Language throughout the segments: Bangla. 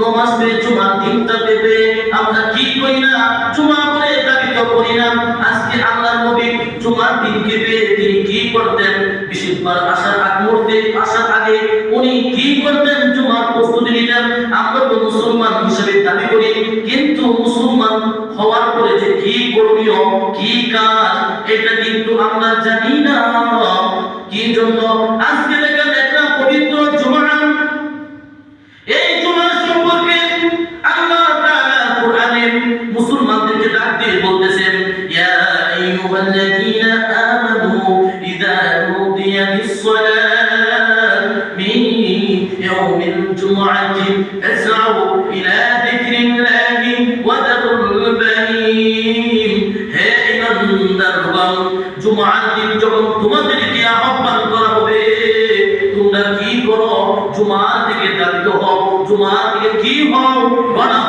নমাজ জুমার দিনটা পেতে আমরা কি করি না জুমা করে দাবি তো করি আজকে আল্লাহর নবী জুমার দিনকে পেয়ে তিনি কি করতেন? বিশুদ্ধবার আসার আগ মুহূর্তে, আসার আগে উনি কি করতেন? জুমার প্রস্তুতি নিতেন। আমরা তো মুসলমান হিসেবে দাবি করি, কিন্তু মুসলমান হওয়ার পরে যে কি করণীয়, কি কাজ, এটা কিন্তু আমরা জানি না। কি জন্য আইয়ুহাল্লাযীনা আমানু ইযা নুদিয়া লিস-সালাত মিন ইয়াউমিল জুমআতি ফাসআউ ইলা যিকরিল্লাহি ওয়া দারুল বাহীম হে ইমানদারগণ জুমআর দিন যখন তোমাদেরকে আহ্বান করা হবে তোমরা কি করো জুমার দিকে দাবিত হও জুমার দিকে কি হও বানা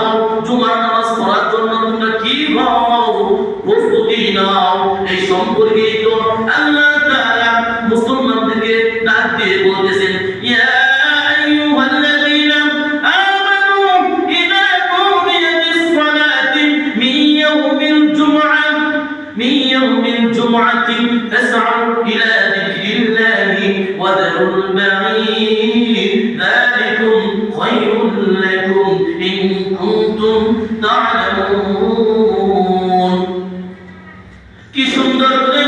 فاسعوا إلى ذكر الله وذروا البعيد ذلكم خير لكم إن كنتم تعلمون কি সুন্দর করে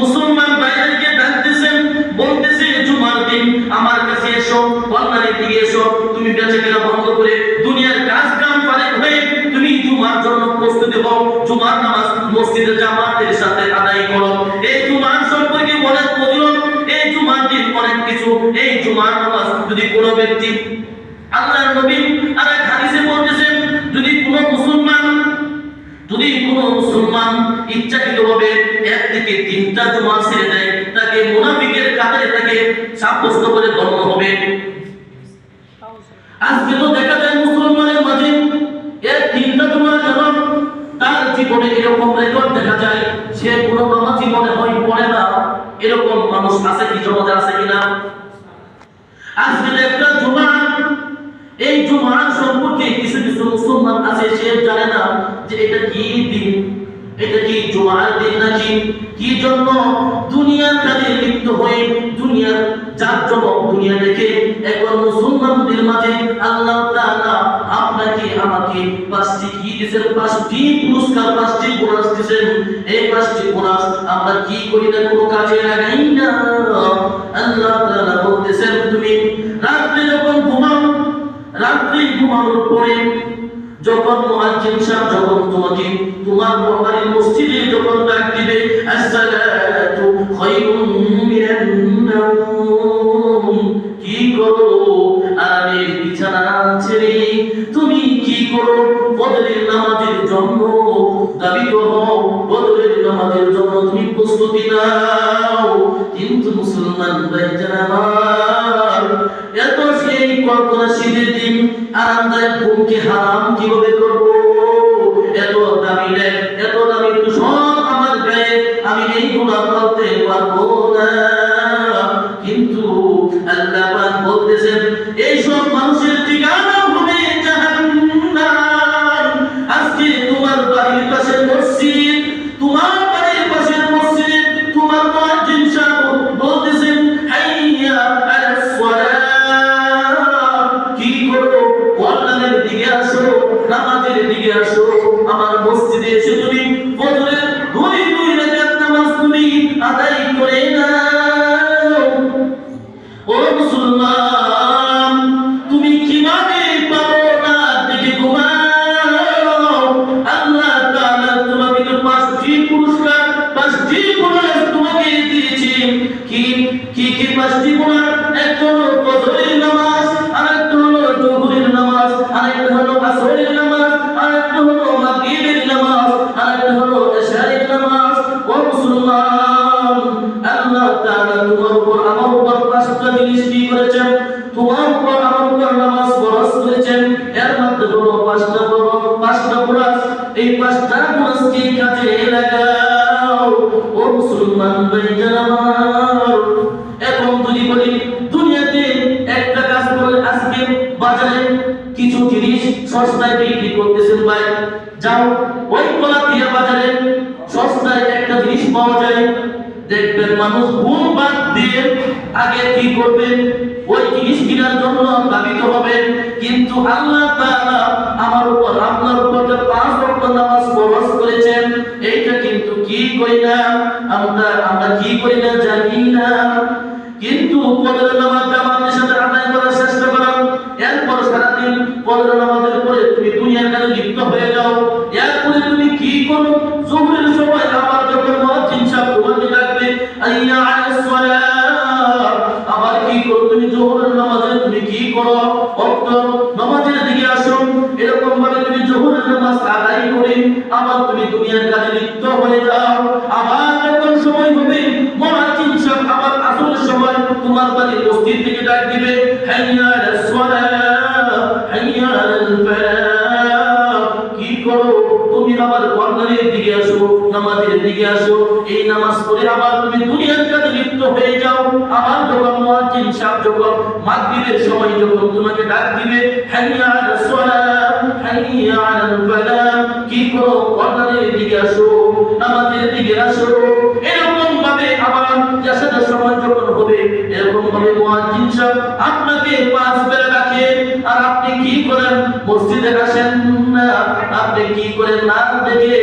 মুসলমান ভাইদেরকে ডাকতেছেন বলতেছে জুমার দিন আমার কাছে এসো কল্যাণের দিকে এসো তুমি বেঁচে কেনা বন্ধ করে দুনিয়ার কাজ কাম ফারিক হয়ে তুমি জুমার জন্য প্রস্তুতি হও জুমার নামাজ মসজিদে জামাতের সাথে কিছু, এই জুমার নামাজ যদি ব্যক্তি নবী আরেক হাদিসে বলতেছেন, যদি মুসলমান যদি মুসলমান ইচ্ছাকৃতভাবে এক থেকে তিনটা জুমা ছেড়ে দেয়, তাকে কাতারে তাকে সাব্যস্ত করে হবে। আজকে তো দেখা যায় মুসলমানের মাঝে এর তিনটা জুমা তার জীবনে এরকম রেকর্ড দেখা যায়, সে কোনো নামাজ জীবনে হয় পড়ে না। এরকম মানুষ আছে কি সমাজে আছে কিনা? আজকে একটা জুমা। এই জুমার সম্পর্কে কিছু কিছু মুসলমান আছে, সে জানে না যে এটা কি দিন? এটা কি জুমার দিন নাকি? কি জন্য দুনিয়ার কাজে লিপ্ত হয়ে দুনিয়ার যার জমক দুনিয়া দেখে একবার মুসলমানদের মাঝে আল্লাহ আপনাকে, আমাকে পাঁচটি দিয়েছেন পাঁচটি পুরস্কার, পাঁচটি বোনাস দিয়েছেন এই পাঁচটি বোনাস আমরা কি করি না, কোনো কাজে লাগাই না। আল্লাহ তাআলা বলতেছেন, তুমি রাত্রে যখন ঘুমাও রাত্রি ঘুমানোর পরে যখন মুয়াজ্জিন সাহেব, যখন তোমাকে তোমার বাড়ির মসজিদে যখন ডাক দিবে, আসসালাতু খায়রুম মিনান কি করো? আরামের বিছানা ছেড়ে তুমি কি করো? বদরের নামাজের বদরের নামাজের জন্য তুমি প্রস্তুতি নাও। কিন্তু মুসলমান আমার এত সেই দিন, আরামদায়ক হারাম কীভাবে করব? এত দামি নেয় এত দামি সব আমার গায়ে আমি এই গুণা করতে পারব না। কিন্তু আল্লাহ বলতেছেন এই সব মানুষের ঠিকানা সস্তায় বিক্রি করতেছেন ভাই। যাও, ওই কলাতিয়া বাজারে সস্তায় একটা জিনিস পাওয়া যায়। দেখবেন মানুষ ঘুম বাদ দিয়ে আগে কি করবেন ওই জিনিস কেনার জন্য দাবিত হবে। কিন্তু আল্লাহ তাআলা আমার উপর, আপনার উপর যে পাঁচ ওয়াক্ত নামাজ ফরজ করেছেন, এইটা কিন্তু কি করি না? আমরা আমরা কি করি না জানি না। কিন্তু পনেরো নামাজ জামাতের সাথে আদায় করার চেষ্টা করো এরপর আবার যখন এরকম ভাবে তুমি জোহরের নামাজ তুমি দুনিয়ার কাজে লিপ্ত হয়ে যাও। আবার যখন সময় হবে, মুয়াজ্জিন সাহেব আবার সময় তোমার বাড়ির মসজিদ থেকে ডাক দিবে, হাইয়া দিকে আসো, এই নামাজ পড়ে আবার তুমি দুনিয়ার কাজে লিপ্ত হয়ে যাও। আবার যখন মুয়াজ্জিন সাহেব যখন মাগরিবের সময় যখন তোমাকে ডাক দিবে হাইয়া আলাস সালাত হাইয়া আলাল ফালাহ কি করো? কর্নারের দিকে আসো, নামাজের দিকে আসো। এরকম ভাবে আবার জাসাদের সময় যখন হবে এরকম ভাবে মুয়াজ্জিন সাহেব আপনাকে পাঁচ বেলা রাখে আর আপনি কি করেন? মসজিদে আসেন না, আপনি কি করেন? না দেখে